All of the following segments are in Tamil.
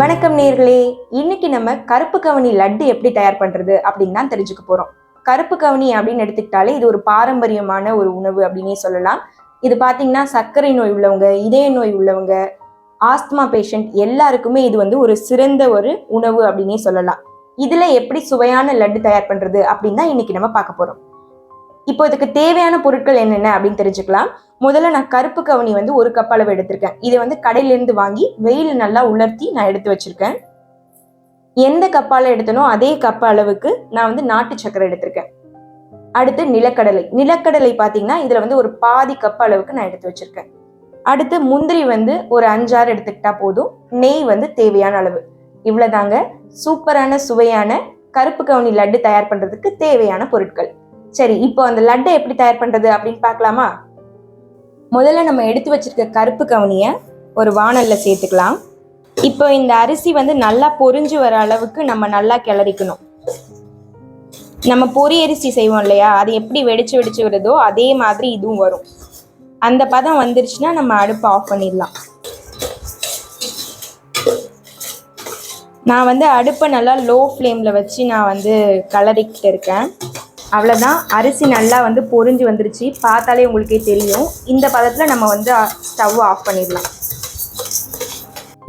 வணக்கம் நேர்களே. இன்னைக்கு நம்ம கருப்பு கவனி லட்டு எப்படி தயார் பண்றது அப்படின்னு தான் தெரிஞ்சுக்க போறோம். கருப்பு கவனி அப்படின்னு எடுத்துக்கிட்டாலே இது ஒரு பாரம்பரியமான ஒரு உணவு அப்படின்னே சொல்லலாம். இது பாத்தீங்கன்னா சர்க்கரை நோய் உள்ளவங்க இதய நோய் உள்ளவங்க ஆஸ்துமா பேஷண்ட் எல்லாருக்குமே இது வந்து ஒரு சிறந்த ஒரு உணவு அப்படின்னே சொல்லலாம். இதுல எப்படி சுவையான லட்டு தயார் பண்றது அப்படின்னு தான் இன்னைக்கு நம்ம பார்க்க போறோம். இப்போ இதுக்கு தேவையான பொருட்கள் என்னென்ன அப்படின்னு தெரிஞ்சுக்கலாம். முதல்ல நான் கருப்பு கவனி வந்து ஒரு கப் அளவு எடுத்திருக்கேன். இதை வந்து கடையிலேருந்து வாங்கி வெயில் நல்லா உலர்த்தி நான் எடுத்து வச்சிருக்கேன். எந்த கப்பால் எடுத்தனோ அதே கப் அளவுக்கு நான் வந்து நாட்டு சக்கரை எடுத்திருக்கேன். அடுத்து நிலக்கடலை. நிலக்கடலை பார்த்தீங்கன்னா இதில் வந்து ஒரு பாதி கப் அளவுக்கு நான் எடுத்து வச்சிருக்கேன். அடுத்து முந்திரி வந்து ஒரு அஞ்சாறு எடுத்துக்கிட்டா போதும். நெய் வந்து தேவையான அளவு. இவ்வளோதாங்க சூப்பரான சுவையான கருப்பு கவுனி லட்டு தயார் பண்ணுறதுக்கு தேவையான பொருட்கள். சரி இப்போ அந்த லட்டை எப்படி தயார் பண்றது அப்படின்னு பார்க்கலாமா? முதல்ல நம்ம எடுத்து வச்சிருக்க கருப்பு கவுனியை ஒரு வாணல்ல சேர்த்துக்கலாம். இப்போ இந்த அரிசி வந்து நல்லா பொரிஞ்சு வர அளவுக்கு நம்ம நல்லா கிளறிக்கணும். நம்ம பொறி அரிசி செய்வோம் இல்லையா? அது எப்படி வெடிச்சு வெடிச்சு வருதோ அதே மாதிரி இதுவும் வரும். அந்த பதம் வந்துருச்சுன்னா நம்ம அடுப்பை ஆஃப் பண்ணிடலாம். நான் வந்து அடுப்பை நல்லா லோ ஃப்ளேமில் வச்சு நான் வந்து கலரிக்கிட்டு இருக்கேன். அவ்வளோதான் அரிசி நல்லா வந்து பொரிஞ்சு வந்துருச்சு. பார்த்தாலே உங்களுக்கே தெரியும். இந்த பதத்தில் நம்ம வந்து ஸ்டவ் ஆஃப் பண்ணிடலாம்.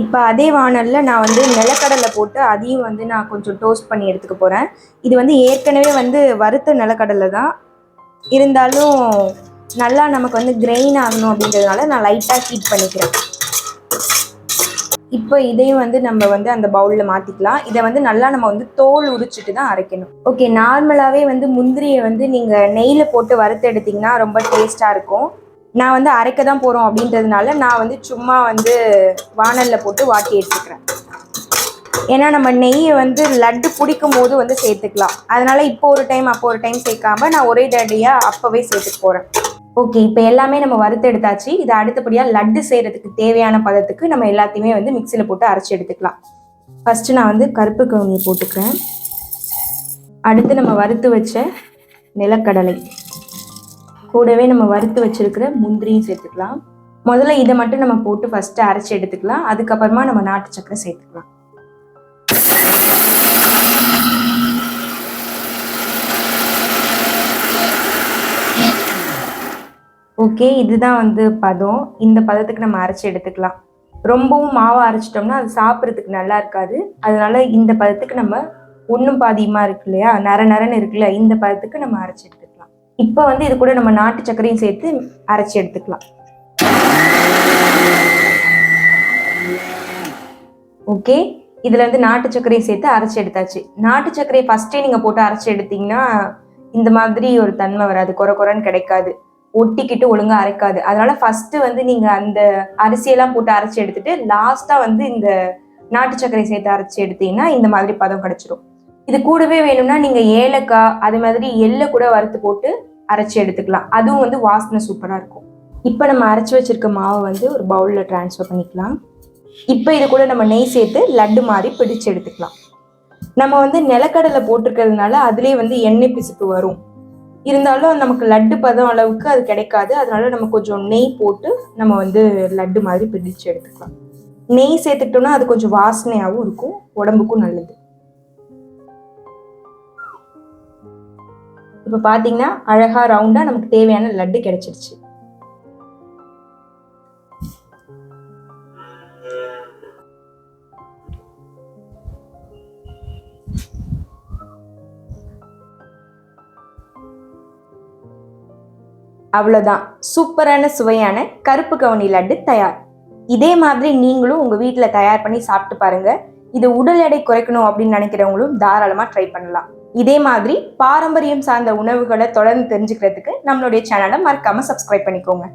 இப்போ அதே வானலில் நான் வந்து நிலக்கடலை போட்டு அதையும் வந்து நான் கொஞ்சம் டோஸ்ட் பண்ணி எடுத்துக்க போகிறேன் இது வந்து ஏற்கனவே வந்து வறுத்த நிலக்கடலை தான். இருந்தாலும் நல்லா நமக்கு வந்து கிரெயின் ஆகணும் அப்படின்றதுனால நான் லைட்டாக ஹீட் பண்ணிக்கிறேன். இப்போ இதையும் வந்து நம்ம வந்து அந்த பவுலில் மாற்றிக்கலாம் இதை வந்து நல்லா நம்ம வந்து தோல் உரிச்சிட்டு தான் அரைக்கணும். ஓகே நார்மலாகவே வந்து முந்திரியை வந்து நீங்கள் நெய்யில் போட்டு வறுத்து எடுத்தீங்கன்னா ரொம்ப டேஸ்ட்டாக இருக்கும். நான் வந்து அரைக்க தான் போகிறோம் அப்படின்றதுனால நான் வந்து சும்மா வந்து வானலில் போட்டு வாட்டி எடுத்துக்கிறேன். ஏன்னா நம்ம நெய்யை வந்து லட்டு பிடிக்கும் போது வந்து சேர்த்துக்கலாம். அதனால இப்போ ஒரு டைம் அப்போ ஒரு டைம் சேர்க்காம நான் ஒரே டேடியாக அப்போவே சேர்த்துக்க போகிறேன் ஓகே இப்போ எல்லாமே நம்ம வறுத்து எடுத்தாச்சு. இதை அடுத்தபடியாக லட்டு செய்கிறதுக்கு தேவையான பதத்துக்கு நம்ம எல்லாத்தையுமே வந்து மிக்சியில் போட்டு அரைச்சி எடுத்துக்கலாம். ஃபஸ்ட்டு நான் வந்து கருப்பு கவுனியை போட்டுக்கிறேன். அடுத்து நம்ம வறுத்து வச்ச நிலக்கடலை. கூடவே நம்ம வறுத்து வச்சிருக்கிற முந்திரியும் சேர்த்துக்கலாம். முதல்ல இதை மட்டும் நம்ம போட்டு ஃபஸ்ட்டு அரைச்சி எடுத்துக்கலாம். அதுக்கப்புறமா நம்ம நாட்டு சக்கரை சேர்த்துக்கலாம். ஓகே இதுதான் வந்து பதம். இந்த பதத்துக்கு நம்ம அரைச்சி எடுத்துக்கலாம். ரொம்பவும் மாவை அரைச்சிட்டோம்னா அது சாப்பிட்றதுக்கு நல்லா இருக்காது. அதனால இந்த பதத்துக்கு நம்ம ஒன்றும் பாதியமாக இருக்கு இல்லையா? நர நரன்னு இருக்குல்ல இந்த பதத்துக்கு நம்ம அரைச்சி எடுத்துக்கலாம். இப்போ வந்து இது கூட நம்ம நாட்டு சர்க்கரையும் சேர்த்து அரைச்சி எடுத்துக்கலாம். ஓகே இதுல வந்து நாட்டு சர்க்கரையும் சேர்த்து அரைச்சி எடுத்தாச்சு. நாட்டு சர்க்கரையை ஃபர்ஸ்டே நீங்க போட்டு அரைச்சி எடுத்தீங்கன்னா இந்த மாதிரி ஒரு தன்மை வராது. குறை குறைன்னு கிடைக்காது. ஒட்டிக்கிட்டு ஒழுங்கா அரைக்காது. அதனால ஃபர்ஸ்ட் வந்து நீங்க அந்த அரிசியெல்லாம் போட்டு அரைச்சி எடுத்துட்டு லாஸ்டா வந்து இந்த நாட்டு சர்க்கரை சேர்த்து அரைச்சி எடுத்தீங்கன்னா இந்த மாதிரி பதம் கிடைச்சிரும். இது கூடவே வேணும்னா நீங்க ஏலக்காய் அது மாதிரி எள்ளை கூட வறுத்து போட்டு அரைச்சி எடுத்துக்கலாம். அதுவும் வந்து வாசனை சூப்பரா இருக்கும். இப்போ நம்ம அரைச்சி வச்சிருக்க மாவை வந்து ஒரு பவுல்ல டிரான்ஸ்ஃபர் பண்ணிக்கலாம். இப்போ இது கூட நம்ம நெய் சேர்த்து லட்டு மாதிரி பிடிச்சு எடுத்துக்கலாம். நம்ம வந்து நிலக்கடலை போட்டிருக்கிறதுனால அதுலேயே வந்து எண்ணெய் பிசுக்கு வரும். இருந்தாலும் நமக்கு லட்டு பதம் அளவுக்கு அது கிடைக்காது. அதனால நம்ம கொஞ்சம் நெய் போட்டு நம்ம வந்து லட்டு மாதிரி பிரித்து எடுத்துக்கலாம். நெய் சேர்த்துக்கிட்டோம்னா அது கொஞ்சம் வாசனையாகவும் இருக்கும். உடம்புக்கும் நல்லது. இப்போ பார்த்தீங்கன்னா அழகாக ரவுண்டாக நமக்கு தேவையான லட்டு கிடைச்சிருச்சு. அவ்வளோதான் சூப்பரான சுவையான கருப்பு கவுனி லட்டு தயார். இதே மாதிரி நீங்களும் உங்கள் வீட்டில் தயார் பண்ணி சாப்பிட்டு பாருங்கள் இது உடல் எடை குறைக்கணும் அப்படின்னு நினைக்கிறவங்களும் தாராளமாக ட்ரை பண்ணலாம். இதே மாதிரி பாரம்பரியம் சார்ந்த உணவுகளை தொடர்ந்து தெரிஞ்சுக்கிறதுக்கு நம்மளுடைய சேனலை மறக்காமல் சப்ஸ்கிரைப் பண்ணிக்கோங்க.